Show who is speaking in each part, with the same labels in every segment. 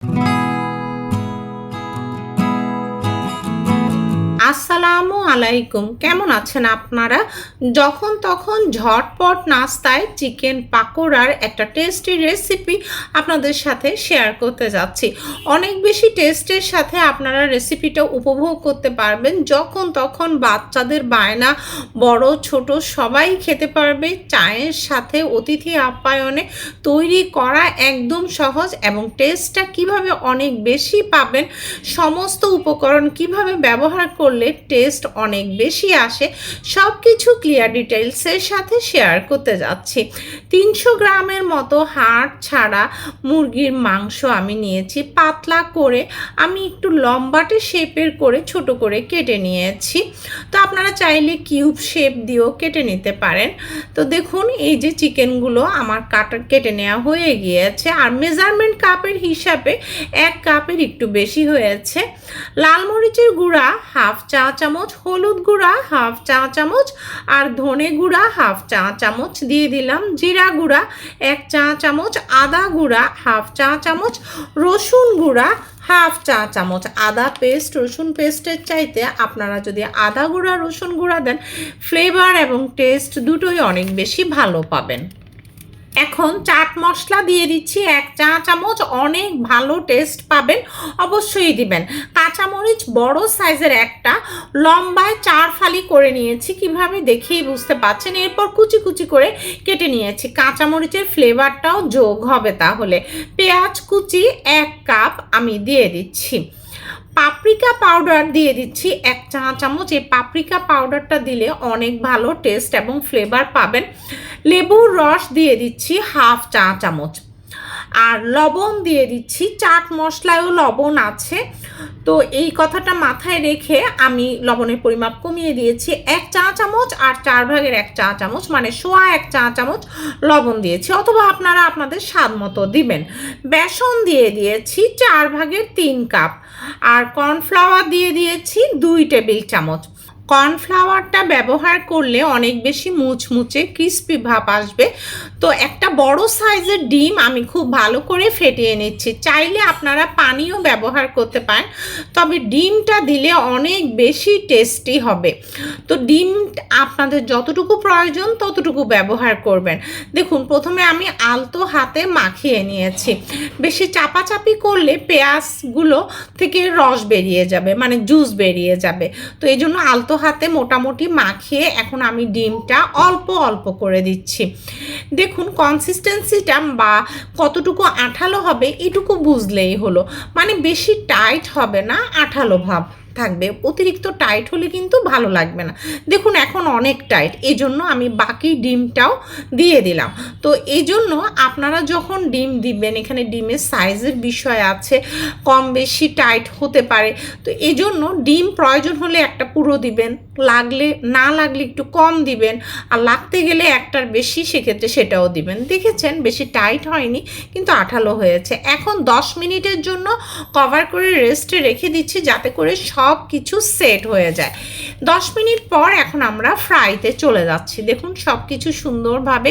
Speaker 1: Mm-hmm. আসসালামু আলাইকুম। কেমন আছেন আপনারা? যখন তখন ঝটপট নাস্তায় চিকেন পাকোড়ার একটা টেস্টি রেসিপি আপনাদের সাথে শেয়ার করতে যাচ্ছি। অনেক বেশি টেস্টের সাথে আপনারা রেসিপিটা উপভোগ করতে পারবেন। যখন তখন বাচ্চাদের বায়না, বড়, ছোট সবাই খেতে পারবে। চায়ের সাথে অতিথি আপ্যায়নে তৈরি করা একদম সহজ এবং টেস্টটা কীভাবে অনেক বেশি পাবেন, সমস্ত উপকরণ কীভাবে ব্যবহার করলে টেস্ট অনেক বেশি আসে। সব কিছু ক্লিয়ার ডিটেলসের সাথে শেয়ার করতে যাচ্ছি। তিনশো গ্রামের মতো হাড় ছাড়া মুরগির মাংস আমি নিয়েছি। পাতলা করে আমি একটু লম্বাটে শেপের করে ছোট করে কেটে নিয়েছি। তো আপনারা চাইলে কিউব শেপ দিয়েও কেটে নিতে পারেন। তো দেখুন, এই যে চিকেনগুলো আমার কাটা কেটে নেওয়া হয়ে গিয়েছে। আর মেজারমেন্ট কাপের হিসাবে এক কাপের একটু বেশি হয়েছে। লাল মরিচের গুঁড়া হাফ চা চামচ, হলুদ গুঁড়া, হাফ চা চামচ আর ধনে গুঁড়া, হাফ চা চামচ দিয়ে দিলাম। জিরা গুঁড়া, এক চা চামচ, আদা গুঁড়া, হাফ চা চামচ, রসুন গুঁড়া, হাফ চা চামচ। আদা পেস্ট, রসুন পেস্টের চাইতে আপনারা যদি আদা গুঁড়া, রসুন গুঁড়া দেন ফ্লেভার এবং টেস্ট দুটোই অনেক বেশি ভালো পাবেন। এখন চাট মশলা দিয়ে দিচ্ছি এক চা চামচ, অনেক ভালো টেস্ট পাবেন, অবশ্যই দিবেন। কাঁচামরিচ বড় সাইজের একটা, লম্বায় চার ফালি করে নিয়েছি, কীভাবে দেখেই বুঝতে পাচ্ছেন? এরপর কুচি কুচি করে কেটে নিয়েছি। কাঁচামরিচের ফ্লেভারটাও যোগ হবে তাহলে। পেঁয়াজ কুচি এক কাপ আমি দিয়ে দিচ্ছি। পাপরিকা পাউডার দিয়ে দিচ্ছি এক চা চামচ। এই পাপরিকা পাউডারটা দিলে অনেক ভালো টেস্ট এবং ফ্লেভার পাবেন। লেবুর রস দিয়ে দিচ্ছি হাফ চা চামচ। আর লবণ দিয়ে দিচ্ছি, চাট মশলায়ও লবণ আছে। তো এই কথাটা মাথায় রেখে আমি লবণের পরিমাপ কমিয়ে দিয়েছি। এক চা চামচ আর চার ভাগের এক চা চামচ মানে সোয়া এক চা চামচ লবণ দিয়েছি, অথবা আপনারা আপনাদের স্বাদ মতো দিবেন। বেসন দিয়ে দিয়েছি চার ভাগের তিন কাপ, আর কর্নফ্লাওয়ার দিয়ে দিয়েছি দুই টেবিল চামচ। কর্নফ্লাওয়ারটা ব্যবহার করলে অনেক বেশি মুচমুচে, ক্রিস্পি ভাব আসবে। তো একটা বড় সাইজের ডিম আমি খুব ভালো করে ফেটিয়ে নিচ্ছি। চাইলে আপনারা পানিও ব্যবহার করতে পারেন, তবে ডিমটা দিলে অনেক বেশি টেস্টি হবে। তো ডিম আপনাদের যতটুকু প্রয়োজন ততটুকু ব্যবহার করবেন। দেখুন, প্রথমে আমি আলতো হাতে মাখিয়ে নিয়েছি। বেশি চাপাচাপি করলে পেঁয়াজগুলো থেকে রস বেরিয়ে যাবে মানে জুস বেরিয়ে যাবে। তো এই জন্য আলতো হাতে মোটামুটি মাখিয়ে এখন আমি ডিমটা অল্প অল্প করে দিচ্ছি। দেখুন কনসিস্টেন্সিটা বা কতটুকু আঠালো হবে এটুকু বুঝলেই হলো। মানে বেশি টাইট হবে না আঠালো ভাব। থাকবে, অতিরিক্ত টাইট হলে কিন্তু ভালো লাগবে না। দেখুন, এখন অনেক টাইট এই জন্য আমি বাকি ডিমটাও দিয়ে দিলাম। তো এই জন্য আপনারা যখন ডিম দিবেন, এখানে ডিমের সাইজের বিষয় আছে, কম বেশি টাইট হতে পারে, তো এই জন্য ডিম প্রয়োজন হলে একটা পুরো দিবেন। লাগলে, না লাগলে একটু কম দিবেন। আর লাগতে গেলে একটার বেশি সেক্ষেত্রে সেটাও দিবেন। দেখেছেন, বেশি টাইট হয়নি, কিন্তু আঠালো হয়েছে। এখন দশ মিনিটের জন্য কভার করে রেস্টে রেখে দিচ্ছি, যাতে করে সব কিছু সেট হয়ে যায়। দশ মিনিট পর এখন আমরা ফ্রাইতে চলে যাচ্ছি। দেখুন সব কিছু সুন্দরভাবে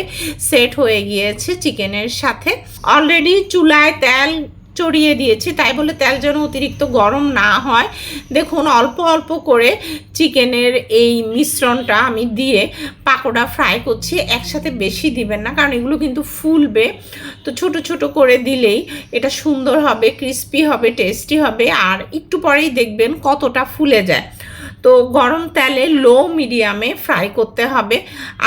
Speaker 1: সেট হয়ে গিয়েছে চিকেনের সাথে। অলরেডি চুলায় তেল চড়িয়ে দিয়েছি। তাই বলে তেল যেন অতিরিক্ত গরম না হয়। দেখুন, অল্প অল্প করে চিকেনের এই মিশ্রণটা আমি দিয়ে পাকোড়া ফ্রাই করছি। একসাথে বেশি দিবেন না, কারণ এগুলো কিন্তু ফুলবে। তো ছোট ছোট করে দিলেই এটা সুন্দর হবে, ক্রিস্পি হবে, টেস্টি হবে। আর একটু পরেই দেখবেন কতটা ফুলে যায়। তো গরম তেলে লো মিডিয়ামে ফ্রাই করতে হবে।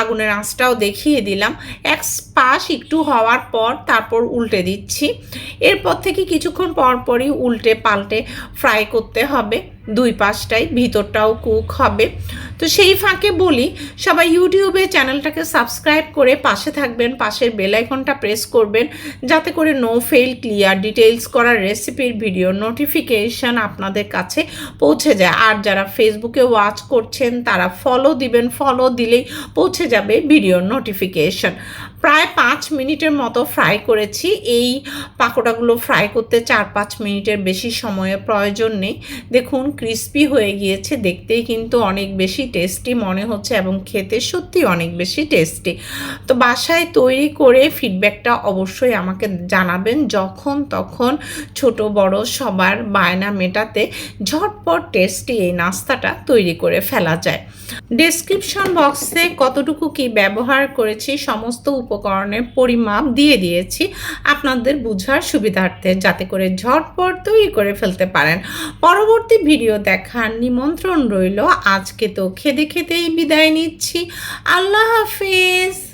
Speaker 1: আগুনের আঁচটাও দেখিয়ে দিলাম। এক পাশ একটু হওয়ার পর তারপর উল্টে দিচ্ছি। এরপর থেকে কিছুক্ষণ পর পরই উল্টে পাল্টে ফ্রাই করতে হবে। দুই পাশটাই ভিতরটাও কুক হবে। তো সেই ফাঁকে বলি, সবাই ইউটিউবে চ্যানেলটাকে সাবস্ক্রাইব করে পাশে থাকবেন, পাশের বেল আইকনটা প্রেস করবেন, যাতে করে নো ফেল ক্লিয়ার ডিটেলস করার রেসিপির ভিডিও নোটিফিকেশন আপনাদের কাছে পৌঁছে যায়। আর যারা ফেসবুকে ওয়াচ করছেন, তারা ফলো দিবেন ফলো দিলেই পৌঁছে যাবে ভিডিওর নোটিফিকেশন প্রায় পাঁচ মিনিটের মতো ফ্রাই করেছি। এই পাকোড়াগুলো ফ্রাই করতে চার পাঁচ মিনিটের বেশি সময়ের প্রয়োজন নেই। দেখুন ক্রিস্পি হয়ে গিয়েছে, দেখতেই কিন্তু অনেক বেশি টেস্টি মনে হচ্ছে এবং খেতে সত্যি অনেক বেশি টেস্টি তো বাসায় তৈরি করে ফিডব্যাকটা অবশ্যই আমাকে জানাবেন। যখন তখন ছোট বড় সবার বায়না মেটাতে ঝটপট টেস্টি এই নাস্তাটা তৈরি করে ফেলা যায়। ডেসক্রিপশন বক্সে কতটুকু কি ব্যবহার করেছি, সমস্ত উপকরণের পরিমাপ দিয়ে দিয়েছি, আপনাদের বোঝার সুবিধার্থে যাতে করে ঝটপট তৈরি করে ফেলতে পারেন। পরবর্তী ভিডিও দেখার নিমন্ত্রণ রইল। আজকে তো খেতে খেতেই বিদায় নিচ্ছি। আল্লাহ হাফিজ।